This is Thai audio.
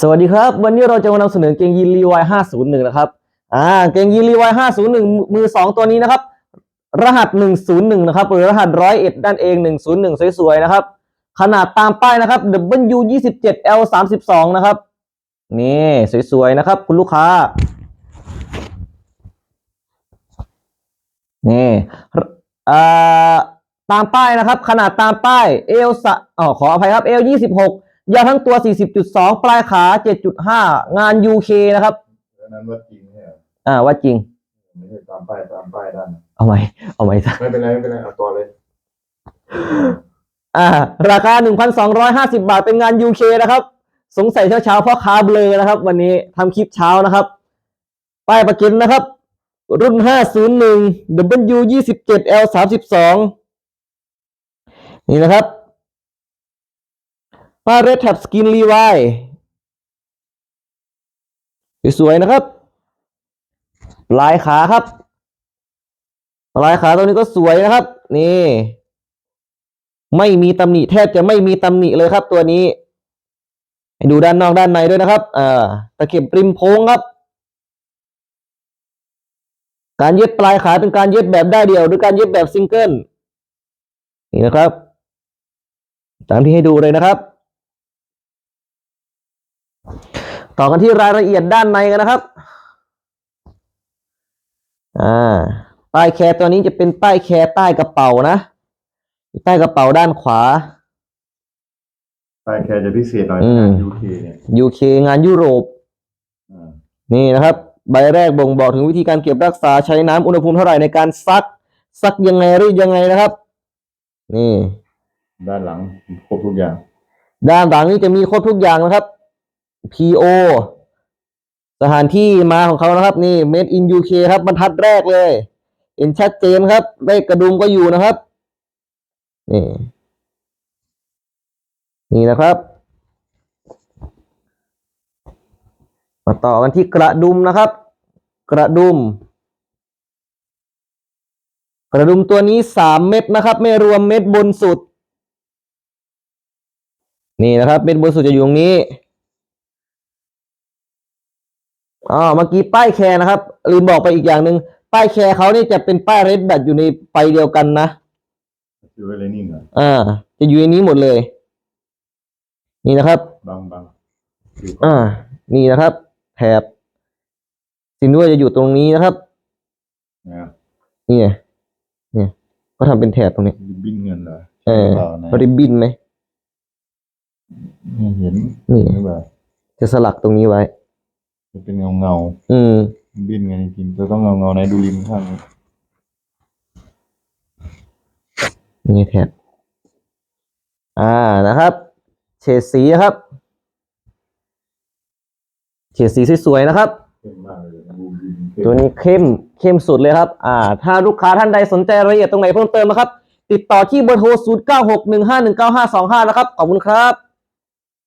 สวัสดีครับ วันนี้เราจะมานำเสนอเกงยีนรีวาย501นะครับอ่าเกงยีนรีวาย501มือ2ตัวนี้นะครับ รหัส101นะครับหรือรหัสร้อยเอ็ดด้านเอง101สวยๆนะครับ ขนาดตามป้ายนะครับ W 27 L 32นะครับ นี่สวยๆนะครับ คุณลูกค้า นี่อ่าตามป้ายนะครับ ขนาดตามป้ายเอลสะอ๋อขออภัยครับเอล26 ยาวทั้งตัว 40.2 ปลายขา 7.5 งาน UK นะครับอันนั้นว่าจริงเนี่ยอ่าว่าจริง ไม่ใช่ตามป้ายตามป้ายด้านเอาไหมเอาไหมซะไม่เป็นไรไม่เป็นไรเอาตัวเลย อ่า ราคา 1,250 บาทเป็นงาน UK นะครับ สงสัยเช้าๆพ่อค้าเบลอนะครับ วันนี้ทำคลิปเช้านะครับ ป้ายประกันนะครับ รุ่น 501 W 27 L 32 นี่นะครับ ป้าย Red Tab Skin Levi สวยๆนะครับ ลายขาครับ ลายขาตัวนี้ก็สวยนะครับ นี่ ไม่มีตำหนิแทบจะไม่มีตำหนิเลยครับ ตัวนี้ให้ดูด้านนอกด้านในด้วยนะครับอ่าตะเข็บริมโพงครับ การเย็บปลายขาเป็นการเย็บแบบได้เดียว หรือการเย็บแบบซิงเกิล นี่นะครับ ตามที่ให้ดูเลยนะครับ ต่อกันที่รายละเอียดด้านในกันนะครับอ่าป้ายแคร์ตัวนี้จะเป็นป้ายแคร์ใต้กระเป๋านะใต้กระเป๋าด้านขวาป้ายแคร์จะพิเศษหน่อยอืม ยูเคเนี่ย UK งานยุโรป อ่านี่นะครับ ใบแรกบ่งบอกถึงวิธีการเก็บรักษาใช้น้ำอุณหภูมิเท่าไหร่ในการซัก ซักยังไงรีดยังไงนะครับ นี่ ด้านหลังครบทุกอย่าง ด้านหลังนี่จะมีครบทุกอย่างนะครับ PO สถานที่มาของเขานะครับ นี่ Made in UK ครับบรรทัดแรกเลยเห็นชัดเจนครับเลขกระดุมก็อยู่นะครับนี่นี่นะครับ มาต่อกันที่กระดุมนะครับ กระดุม กระดุมตัวนี้สามเม็ดนะครับ ไม่รวมเม็ดบนสุด นี่นะครับเม็ดบนสุดจะอยู่ตรงนี้ อ๋อเมื่อกี้ป้ายแคร์นะครับลืมบอกไปอีกอย่างหนึ่งป้ายแคร์เขานี่จะเป็นป้ายเรดแบตอยู่ในไปเดียวกันนะคือไว้เลยนิ่งอะอ่า จะอยู่ในนี้หมดเลย นี่นะครับบางบางอยู่อ่า นี่นะครับแถบซินด้วยจะอยู่ตรงนี้นะครับนะนี่ไงเนี่ยก็ทำเป็นแถบตรงนี้ริบบิ้นเงินเหรอเออปล่านะริบบิ้นไหมไม่เห็นนี่หรือเปล่าจะสลักตรงนี้ไว้ จะเป็นเงาเงาอืมๆบิ้นเงินจริงๆจะต้องเงาเงาๆไหนดูริมข้างนี้นี่แถบอ่านะครับ เฉดสีนะครับ เฉดสีสวยๆนะครับ เข้มมากเลยดูริมเข้ม ตัวนี้เข้มเข้มสุดเลยครับ อ่า ถ้าลูกค้าท่านใดสนใจรายละเอียดตรงไหนเพิ่มเติมนะครับ ติดต่อที่เบอร์โทร 0 9 6 1 5 1 9 5 2 5 นะครับ ขอบคุณครับ